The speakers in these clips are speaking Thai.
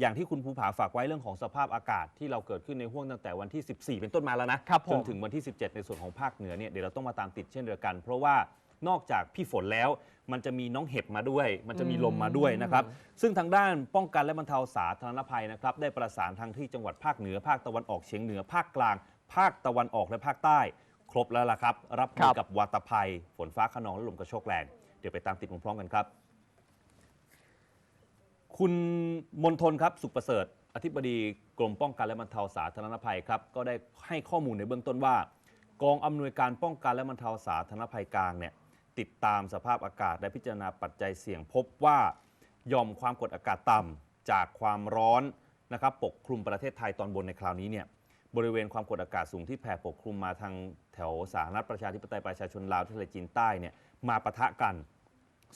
อย่างที่คุณภูผาฝากไว้เรื่องของสภาพอากาศที่เราเกิดขึ้นในห่วงตั้งแต่วันที่ 14 เป็นต้นมาแล้วนะครับผม จนถึงวันที่ 17 ในส่วนของภาคเหนือเนี่ยเดี๋ยวเราต้องมาตามติดเช่นเดียวกัน เพราะว่านอกจากพี่ฝนแล้ว มันจะมีน้องเห็บมาด้วย มันจะมีลมมาด้วยนะครับ ซึ่งทางด้านป้องกันและบรรเทาสาธารณภัยนะครับได้ประสานทางที่จังหวัดภาคเหนือภาคตะวันออกเฉียงเหนือภาคกลาง ภาคตะวันออกและภาคใต้ ครบแล้วล่ะครับ รับมืครัอบ กับวาตภัย ฝนฟ้าขนองและลมกระโชกแรงเดี๋ยวไปตามติดพร้อมๆกันครับ คุณมนทนครับ สุขประเสริฐ อธิบดีกรมป้องกันและบรรเทาสาธารณภัยครับ ก็ได้ให้ข้อมูลในเบื้องต้นว่า กองอำนวยการป้องกันและบรรเทาสาธารณภัยกลางเนี่ยติดตามสภาพอากาศและพิจารณาปัจจัยเสี่ยงพบว่าหย่อมความกดอากาศต่ำจากความร้อนนะครับปกคลุมประเทศไทยตอนบนในคราวนี้เนี่ยบริเวณความกดอากาศสูงที่แผ่ปกคลุมมาทางแถวสาธารณรัฐประชาธิปไตยประชาชนลาวทะเลจีนใต้เนี่ยมาปะทะกัน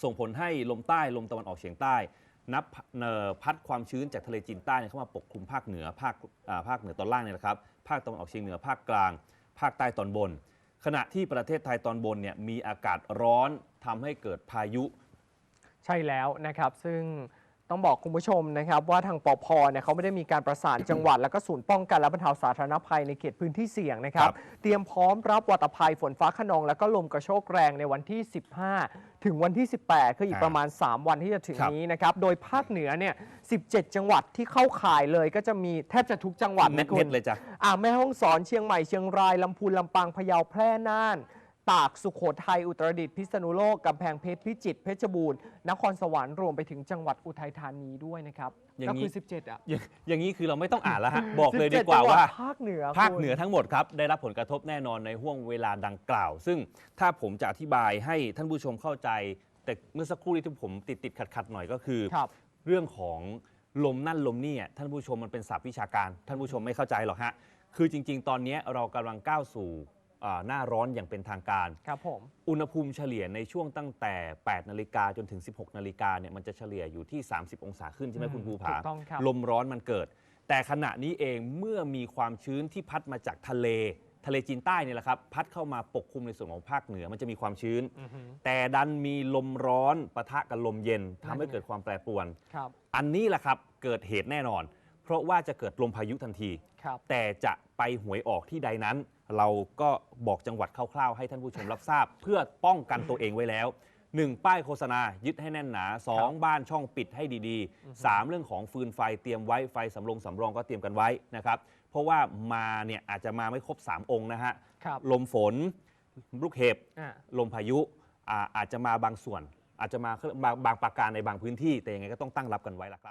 ส่งผลให้ลมใต้ลมตะวันออกเฉียงใต้ นับเนอพัดความชื้นจากทะเลจีนใต้เข้ามาปกคลุมภาคเหนือภาคภาคเหนือตอนล่างเนี่ยนะครับ ภาคตะวันออกเฉียงเหนือภาคกลาง ภาคใต้ตอนบน ขณะที่ประเทศไทยตอนบนเนี่ยมีอากาศร้อนทำให้เกิดพายุ ใช่แล้วนะครับซึ่ง ต้องบอกคุณผู้ชมนะครับว่าทางปพเนี่ยเขาไม่ได้มีการประสานจังหวัด แล้วก็ศูนย์ป้องกันและบรรเทาสาธารณภัยในเขตพื้นที่เสี่ยงนะครับครับเตรียมพร้อมรับวัตภัยฝนฟ้าขนอง แล้วก็ลมกระโชกแรงในวันที่ 15 ถึงวันที่ 18 คืออีกประมาณ 3 วันที่จะถึงครับนี้นะครับ โดยภาคเหนือเนี่ย 17 จังหวัดที่เข้าข่ายเลยก็จะมีแทบจะทุกจังหวัดเน็นะตคุเน็ณตเลยจ้ะอ่าแม่ฮ่องสอนเชียงใหม่เชียงรายลำพูนลำปางพะเยาแพร่น่าน ตากสุโขทัยอุตรดิตถ์พิษณุโลกกำแพงเพชรพิจิตรเพชรบูรณ์นครสวรรค์รวมไปถึงจังหวัดอุทัยธานีด้วยนะครับอย่างก็นี้ คือ 17 อะอย่างอย่างนี้คือเราไม่ต้องอ่านแล้วฮะ บอกเลยดี17กว่าจังหว่าภาคเหนือภาคคุณเหนือทั้งหมดครับ ได้รับผลกระทบแน่นอนในห่วงเวลาดังกล่าว ซึ่งถ้าผมจะอธิบายให้ท่านผู้ชมเข้าใจ แต่เมื่อสักครู่ที่ผมติดติดขัดขัดๆหน่อยก็คือ ครับ เรื่องของลมนั่นลมนี่อะท่านผู้ชมมันเป็นศัพท์วิชาการ ท่านผู้ชมไม่เข้าใจหรอกฮะ คือจริง ๆ ตอนนี้เรากำลังก้าวสู่อ่า หน้าร้อนอย่างเป็นทางการ ครับผม อุณหภูมิเฉลี่ยในช่วงตั้งแต่ 8 นาฬิกาจนถึง 16 นาฬิกาเนี่ยมันจะเฉลี่ยอยู่ที่ 30 องศาขึ้นใช่ไหมอืมคุณภูผา ถูกต้องครับ ลมร้อนมันเกิด แต่ขณะนี้เองเมื่อมีความชื้นที่พัดมาจากทะเล ทะเลจีนใต้เนี่ยแหละครับ พัดเข้ามาปกคลุมในส่วนของภาคเหนือมันจะมีความชื้น อือฮึแต่ดันมีลมร้อนปะทะกับลมเย็นทำให้นั่นไงเกิดความแปรปรวน ครับ อันนี้แหละครับ เกิดเหตุแน่นอนเพ ราะว่าจะเกิดลมพายุทันที ครับ แต่จะไปหวยออกที่ใดนั้น เราก็บอกจังหวัดคร่าวๆ ให้ท่านผู้ชมรับทราบ เพื่อป้องกันตัวเองไว้แล้ว 1. ป้ายโฆษณายึดให้แน่นหนา 2. บ้านช่องปิดให้ดีๆ 3. เรื่องของฟืนไฟเตรียมไว้ไฟสำรองสำรองก็เตรียมกันไว้นะครับเพราะว่ามาเนี่ยอาจจะมาไม่ครบ 3 องค์นะฮะครับลมฝนลูกเห็บ อ่า ลมพายุอ่าอาจจะมาบางส่วน อาจจะมาบางบางประการในบางพื้นที่ แต่ยังไงก็ต้องตั้งรับกันไว้ละครับ